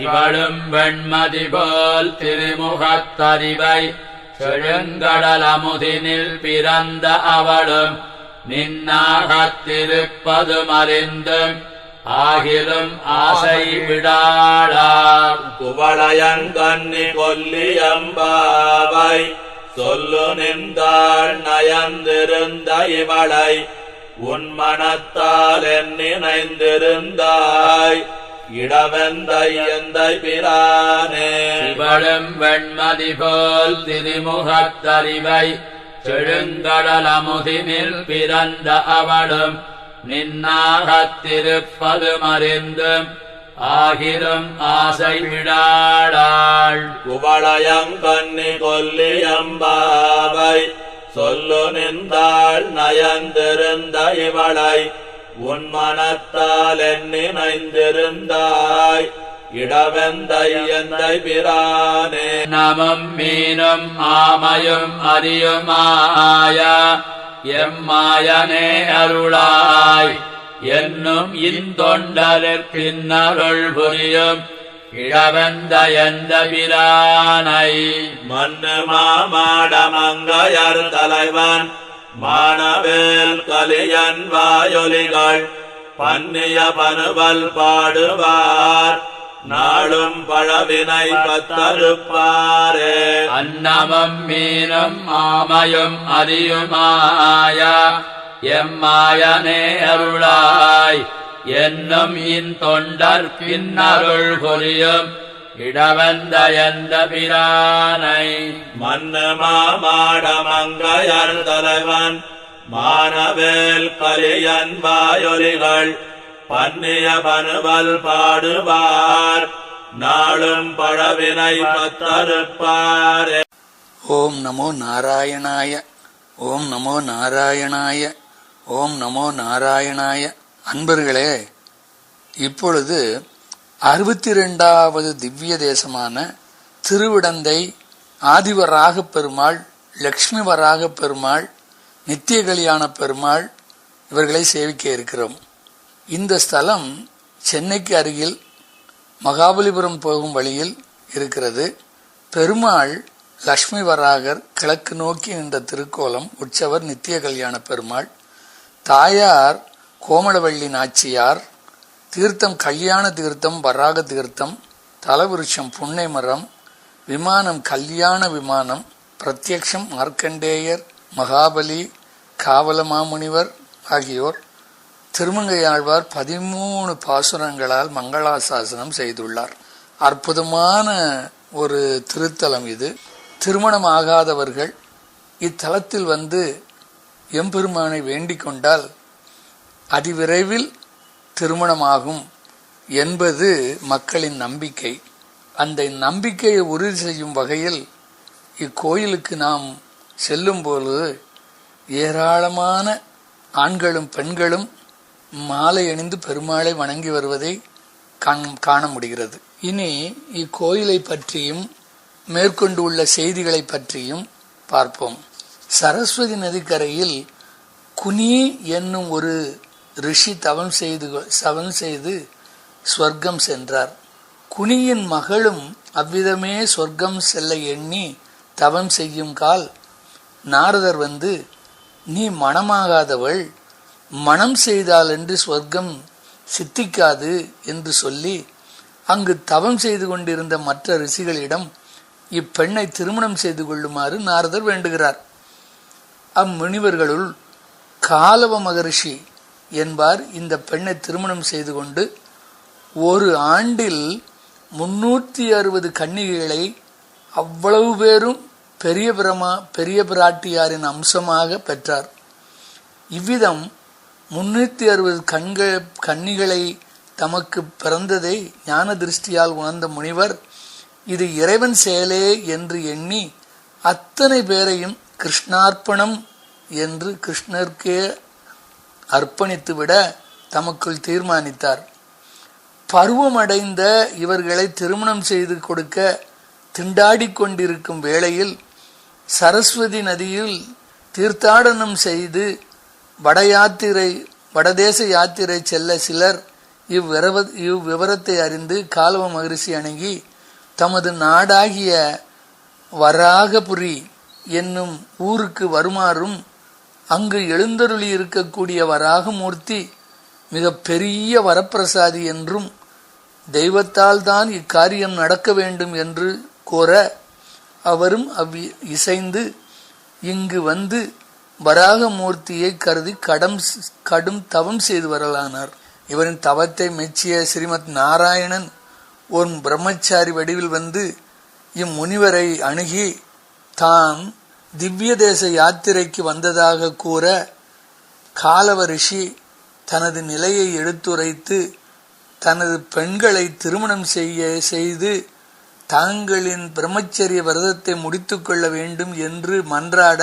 இவளும் வெண்மதி போல் திருமுகத்தறிவை செழுங்கடல் அமுதினில் பிறந்த அவளும் நின்னாகத்திருப்பது மறிந்தும் ஆகிலும் ஆசை விடாளார். குவளையங்கண்ணி கொல்லியம்பாவை சொல்லு நின்றாள் நயந்திருந்த இவளை உன் மனத்தால் என் நினைந்திருந்தாய் இடவெந்தை எந்தை பிரானே இவளும் வெண்மதி போல் திருமுகத்தறிவை செழுங்கடல் அமுதினில் பிறந்த அவளும் நின்னாகத்திருப்பது மறிந்தும் ஆகிலும் ஆசை விடாளாள் குவளையங்கண்ணி கொல்லியம்பாவை சொல்லு நின்றாள் நயந்திருந்த இவளை. உன் மனத்தால் நினைந்திருந்தாய். இடவெந்தை பிரானே. நமம் மீனும் ஆமையும் அறியுமாய எம்மாயனே அருளாய். என்னும் இந்தொண்டலிற்கின்னருள் புரியும். இளவந்த எந்த பிரானை. மண்ணு மாமாடமங்கையர் தலைவன். மாணவேல் கலியன் வாயொலிகள் பன்னிய பனுவல் பாடுவார். நாளும் பழவினை பத்தருப்பாரே அன்னமம் மீனும் ஆமையும் அறியுமாய. எம்மாயனே அருளாய். என்னும் இன் தொண்டர் பின்னருள் புரியும். இடவந்த எந்த பிரானை மண்ணு மாமாடமங்கையர் தலைவன் மானவேல் கலியன் வாயொலிகள் பன்னிய பனுவல் பாடுவார் நாளும் பழவினை பத்தருப்பாரே ஓம் நமோ நாராயணாய ஓம் நமோ நாராயணாய ஓம் நமோ நாராயணாய. அன்பர்களே இப்பொழுது அறுபத்தி ரெண்டாவது திவ்ய தேசமான திருவிடந்தை ஆதிவராக பெருமாள் லக்ஷ்மி வராக பெருமாள் நித்திய கல்யாண பெருமாள் இவர்களை சேவிக்க இருக்கிறோம். இந்த ஸ்தலம் சென்னைக்கு அருகில் மகாபலிபுரம் போகும் வழியில் இருக்கிறது. பெருமாள் லக்ஷ்மி வராகர் கிழக்கு நோக்கி நின்ற திருக்கோலம் உற்சவர் நித்திய கல்யாண பெருமாள். தாயார் கோமளவள்ளி நாச்சியார் தீர்த்தம் கல்யாண தீர்த்தம் வராக தீர்த்தம் தலவிருஷம் புன்னை மரம் விமானம் கல்யாண விமானம் பிரத்யக்ஷம் மார்க்கண்டேயர் மகாபலி காவலமாமுனிவர் ஆகியோர் திருமங்கையாழ்வார் பதிமூணு பாசுரங்களால் மங்களாசாசனம் செய்துள்ளார். அற்புதமான ஒரு திருத்தலம் இது. திருமணம் ஆகாதவர்கள் இத்தலத்தில் வந்து எம்பெருமானை வேண்டிக் கொண்டால் அதிவிரைவில் திருமணமாகும் என்பது மக்களின் நம்பிக்கை. அந்த நம்பிக்கையை உறுதி செய்யும் வகையில் இக்கோயிலுக்கு நாம் செல்லும்போது ஏராளமான ஆண்களும் பெண்களும் மாலை அணிந்து பெருமாளை வணங்கி வருவதை காண- காண முடிகிறது. இனி இக்கோயிலை பற்றியும் மேற்கொண்டு உள்ள செய்திகளை பற்றியும் பார்ப்போம். சரஸ்வதி நதிக்கரையில் குனி என்னும் ஒரு ரிஷி தவம் செய்து தவம் செய்து ஸ்வர்க்கம் சென்றார். குனியின் மகளும் அவ்விதமே சொர்க்கம் செல்ல எண்ணி தவம் செய்யும் கால் நாரதர் வந்து நீ மணமாகாதவள் மனம் செய்தால் என்று சொர்க்கம் சித்திக்காது என்று சொல்லி அங்கு தவம் செய்து கொண்டிருந்த மற்ற ரிஷிகளிடம் இப்பெண்ணை திருமணம் செய்து கொள்ளுமாறு நாரதர் வேண்டுகிறார். அம்முனிவர்களுள் காலவ மகரிஷி என்பார். இந்த பெண்ணை திருமணம் செய்து கொண்டு ஒரு ஆண்டில் முன்னூற்றி அறுபது கன்னிகைகளை அவ்வளவு பேரும் பெரிய பிரமா பெரிய பிராட்டியாரின் அம்சமாக பெற்றார். இவ்விதம் முன்னூற்றி அறுபது கண்கள் கன்னிகளை தமக்கு பிறந்ததை ஞான திருஷ்டியால் உணர்ந்த முனிவர் இது இறைவன் செயலே என்று எண்ணி அத்தனை பேரையும் கிருஷ்ணார்ப்பணம் என்று கிருஷ்ணருக்கே அர்ப்பணித்துவிட தமக்குள் தீர்மானித்தார். பருவமடைந்த இவர்களை திருமணம் செய்து கொடுக்க திண்டாடி கொண்டிருக்கும் வேளையில் சரஸ்வதி நதியில் தீர்த்தாடனம் செய்து வட யாத்திரை வடதேச யாத்திரை செல்ல சிலர் இவ்விரவ இவ்விவரத்தை அறிந்து காலவ மகரிஷி அணுகி தமது நாடாகிய வராகபுரி என்னும் ஊருக்கு வருமாறும் அங்கு எழுந்தருளி இருக்கக்கூடிய வராகமூர்த்தி மிக பெரிய வரப்பிரசாதி என்றும் தெய்வத்தால் தான் இக்காரியம் நடக்க வேண்டும் என்று கோர அவரும் அவ் இசைந்து இங்கு வந்து வராகமூர்த்தியை கருதி கடம் கடும் தவம் செய்து வரலானார். இவரின் தவத்தை மெச்சிய ஸ்ரீமத் நாராயணன் ஒரு பிரம்மச்சாரி வடிவில் வந்து இம்முனிவரை அணுகி தான் திவ்ய தேச யாத்திரைக்கு வந்ததாக கூற காலவ ரிஷி தனது நிலையை எடுத்துரைத்து தனது பெண்களை திருமணம் செய்ய செய்து தாங்களின் பிரம்மச்சரிய விரதத்தை முடித்துக்கொள்ள வேண்டும் என்று மன்றாட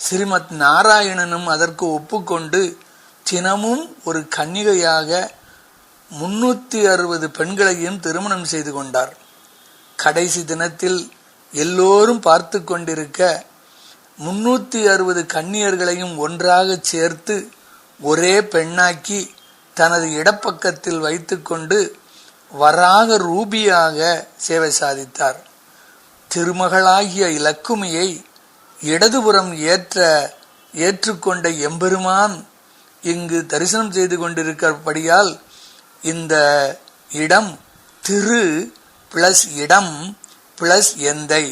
ஸ்ரீமத் நாராயணனும் அதற்கு ஒப்புக்கொண்டு தினமும் ஒரு கன்னிகையாக முன்னூத்தி அறுபது பெண்களையும் திருமணம் செய்து கொண்டார். கடைசி தினத்தில் எல்லோரும் பார்த்து கொண்டிருக்க முன்னூத்தி அறுபது கன்னியர்களையும் ஒன்றாக சேர்த்து ஒரே பெண்ணாக்கி தனது இடப்பக்கத்தில் வைத்துக்கொண்டு வராக ரூபியாக சேவை சாதித்தார். திருமகளாகிய இலக்குமியை இடதுபுறம் ஏற்ற ஏற்றுக்கொண்ட எம்பெருமான் இங்கு தரிசனம் செய்து கொண்டிருக்கிறபடியால் இந்த இடம் திரு பிளஸ் இடம் பிளஸ் எந்தை.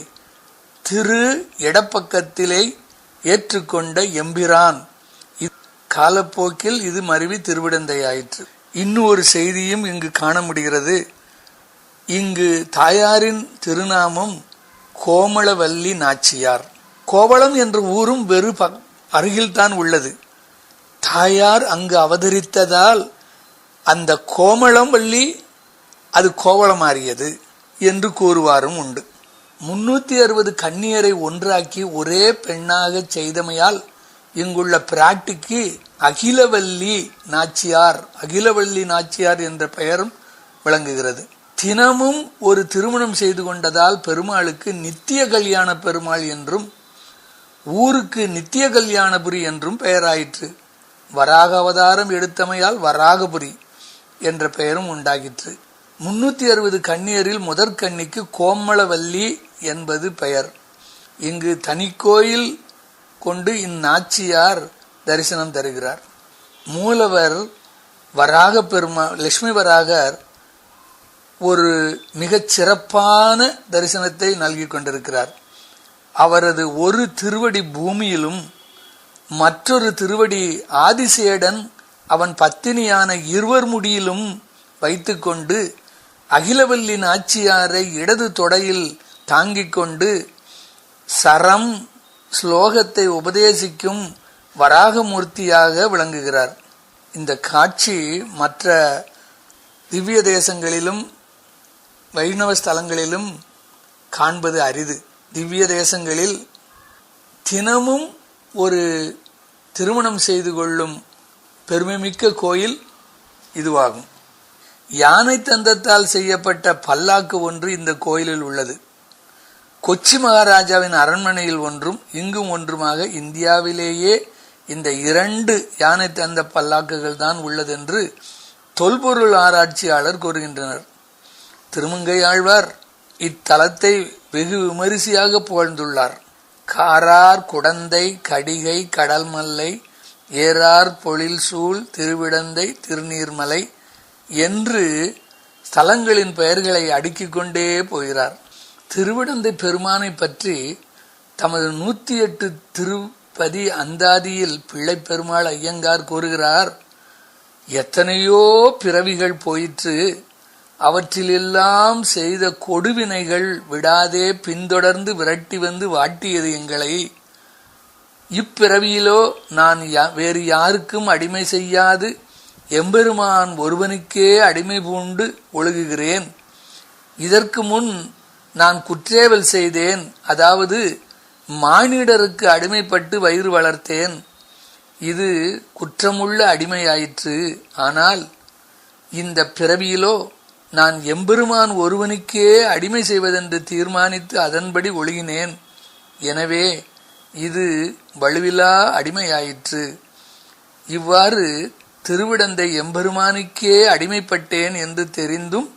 திரு இடப்பக்கத்திலே ஏற்றுக்கொண்ட எம்பிரான். காலப்போக்கில் இது மருவி திருவிடந்தையாயிற்று. இன்னும் ஒரு செய்தியும் இங்கு காண முடிகிறது. இங்கு தாயாரின் திருநாமம் கோமளவல்லி நாச்சியார். கோவளம் என்ற ஊரும் வெறு அருகில்தான் உள்ளது. தாயார் அங்கு அவதரித்ததால் அந்த கோமளம் வள்ளி அது கோவளம் மாறியது என்று கூறுவாரும் உண்டு. முன்னூத்தி அறுபது கன்னியரை ஒன்றாக்கி ஒரே பெண்ணாக செய்தமையால் இங்குள்ள பிராட்டிக்கு அகிலவல்லி நாச்சியார் அகிலவல்லி நாச்சியார் என்ற பெயரும் விளங்குகிறது. தினமும் ஒரு திருமணம் செய்து கொண்டதால் பெருமாளுக்கு நித்திய கல்யாண பெருமாள் என்றும் ஊருக்கு நித்திய கல்யாணபுரி என்றும் பெயராயிற்று. வராக அவதாரம் எடுத்தமையால் வராகபுரி என்ற பெயரும் உண்டாகிற்று. முன்னூத்தி அறுபது கண்ணியரில் முதற்கன்னிக்கு கோமளவல்லி என்பது பெயர். இங்கு தனிக்கோயில் கொண்டு இந்நாச்சியார் தரிசனம் தருகிறார். மூலவர் வராக பெருமா லட்சுமி வராகர் ஒரு மிகச் சிறப்பான தரிசனத்தை நல்கி கொண்டிருக்கிறார். அவரது ஒரு திருவடி பூமியிலும் மற்றொரு திருவடி ஆதிசேடன் அவன் பத்தினியான இருவர் முடியிலும் வைத்துக்கொண்டு அகிலவல்லி நாச்சியாரை இடது தொடையில் தாங்கிக் கொண்டு சரம் ஸ்லோகத்தை உபதேசிக்கும் வராகமூர்த்தியாக விளங்குகிறார். இந்த காட்சி மற்ற திவ்ய தேசங்களிலும் வைணவ ஸ்தலங்களிலும் காண்பது அரிது. திவ்ய தேசங்களில் தினமும் ஒரு திருமணம் செய்து கொள்ளும் பெருமைமிக்க கோயில் இதுவாகும். யானை தந்தத்தால் செய்யப்பட்ட பல்லாக்கு ஒன்று இந்த கோயிலில் உள்ளது. கொச்சி மகாராஜாவின் அரண்மனையில் ஒன்றும் இங்கும் ஒன்றுமாக இந்தியாவிலேயே இந்த இரண்டு யானை தந்த பல்லாக்குகள் தான் உள்ளதென்று தொல்பொருள் ஆராய்ச்சியாளர் கூறுகின்றனர். திருமங்கை ஆழ்வார் இத்தலத்தை வெகு விமரிசையாக புகழ்ந்துள்ளார். காரார் குடந்தை கடிகை கடல்மல்லை ஏறார் பொழில் சூழ் திருவிடந்தை திருநீர்மலை என்று ஸ்தலங்களின் பெயர்களை அடுக்கிக் கொண்டே போகிறார். திருவிடந்தை பெருமானை பற்றி தமது நூத்தி எட்டு திருப்பதி அந்தாதியில் பிள்ளை பெருமாள் ஐயங்கார் கூறுகிறார் எத்தனையோ பிறவிகள் போயிற்று அவற்றிலெல்லாம் செய்த கொடுவினைகள் விடாதே பின்தொடர்ந்து விரட்டி வந்து வாட்டியது எங்களை. இப்பிறவியிலோ நான் வேறு யாருக்கும் அடிமை செய்யாது எம்பெருமான் ஒருவனுக்கே அடிமை பூண்டு ஒழுகுகிறேன். இதற்கு முன் நான் குற்றேவல் செய்தேன் அதாவது மானிடருக்கு அடிமைப்பட்டு வயிறு வளர்த்தேன். இது குற்றமுள்ள அடிமையாயிற்று. ஆனால் இந்த பிறவியிலோ நான் எம்பெருமான் ஒருவனுக்கே அடிமை செய்வதென்று தீர்மானித்து அதன்படி ஒழுகினேன். எனவே இது வலுவிலா அடிமையாயிற்று. இவ்வாறு திருவிடந்தை எம்பெருமானுக்கே அடிமைப்பட்டேன் என்று தெரிந்தும்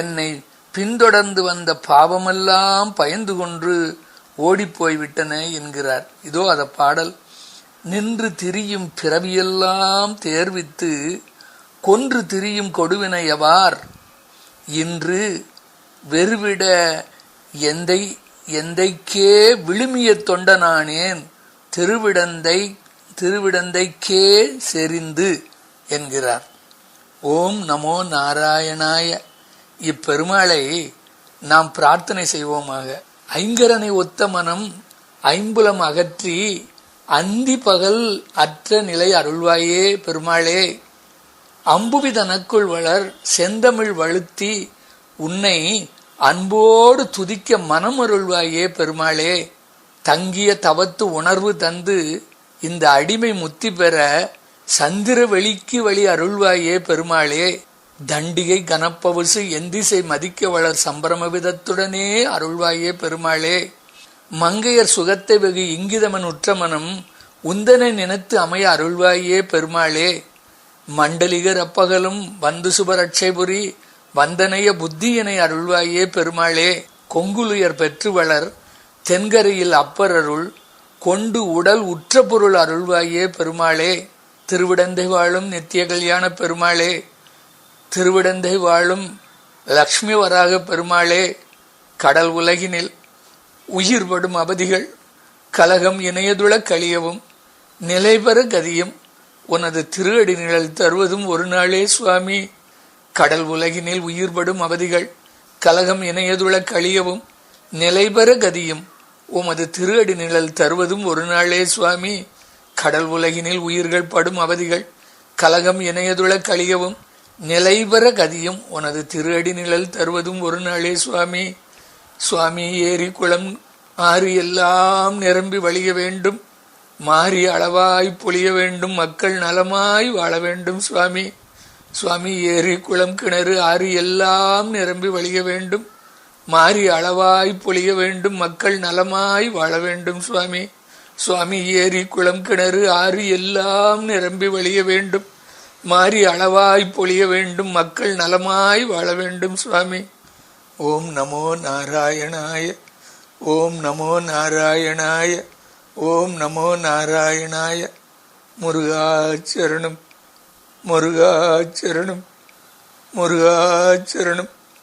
என்னை பின்தொடர்ந்து வந்த பாவமெல்லாம் பயந்து கொண்டு ஓடிப்போய்விட்டன என்கிறார். இதோ அத பாடல். நின்று திரியும் பிறவியெல்லாம் தேர்வித்து கொன்று திரியும் கொடுவினையவார் இன்று வெறுவிட எந்தை எந்தைக்கே விழுமிய தொண்டனானேன் திருவிடந்தை திருவிடந்தைக்கே செறிந்து என்கிறார். ஓம் நமோ நாராயணாய. இப்பெருமாளை நாம் பிரார்த்தனை செய்வோமாக. ஐங்கரனை ஒத்த மனம் ஐம்புலம் அகற்றி அந்தி பகல் அற்ற நிலை அருள்வாயே பெருமாளே. அம்புவி தனக்குள் வளர் செந்தமிழ் வழுத்தி உன்னை அன்போடு துதிக்க மனம் அருள்வாயே பெருமாளே. தங்கிய தவத்து உணர்வு தந்து இந்த அடிமை முத்தி பெற சந்திர வெளிக்கு வழி அருள்வாயே பெருமாளே. தண்டிகை கனப்பவுசு எந்திசை மதிக்க வளர் சம்பிரம விதத்துடனே அருள்வாயே பெருமாளே. மங்கையர் சுகத்தை வெகு இங்கிதமன் உற்றமனம் உந்தனை நினைத்து அமைய அருள்வாயே பெருமாளே. மண்டலிகர் அப்பகலும் வந்து சுபரட்சைபுரி வந்தனைய புத்தியனை அருள்வாயே பெருமாளே. கொங்குலுயர் பெற்று வளர் தென்கரையில் அப்பரருள் கொண்டு உடல் உற்ற பொருள் அருள்வாயே பெருமாளே. திருவிடந்தை வாழும் நித்திய கல்யாண பெருமாளே. திருவிடந்தை வாழும் லக்ஷ்மி வராக பெருமாளே கடல் உலகினில் உயிர்படும் அவதிகள் கலகம் இணையதுள கழியவும் நிலைபெற கதியும் உனது திருஅடி நிழல் தருவதும் ஒரு நாளே சுவாமி. கடல் உலகினில் உயிர்படும் அவதிகள் கலகம் இணையதுள கழியவும் நிலைபெற கதியும் உமது திருஅடி நிழல் தருவதும் ஒரு நாளே சுவாமி. கடல் உலகினில் உயிர்கள் படும் அவதிகள் கலகம் இணையதுள கழியவும் நிலைபெற கதியும். உனது திருஅடி நிழல் தருவதும் ஒரு நாளே சுவாமி. சுவாமி ஏரி குளம் ஆறு எல்லாம் நிரம்பி வழிய வேண்டும். மாறி அளவாய் பொழிய வேண்டும். மக்கள் நலமாய் வாழ வேண்டும் சுவாமி. சுவாமி ஏரி குளம் கிணறு ஆறு எல்லாம் நிரம்பி வழிய வேண்டும். மாறி அளவாய் பொழிய வேண்டும். மக்கள் நலமாய் வாழ வேண்டும் சுவாமி. சுவாமி ஏரி குளம் கிணறு ஆறு எல்லாம் நிரம்பி வழிய வேண்டும். மாறி அளவாய் பொழிய வேண்டும் மக்கள் நலமாய் வாழ வேண்டும் சுவாமி. ஓம் நமோ நாராயணாய ஓம் நமோ நாராயணாய ஓம் நமோ நாராயணாய. முருகாச்சரணம் முருகாச்சரணம் முருகாச்சரணம்.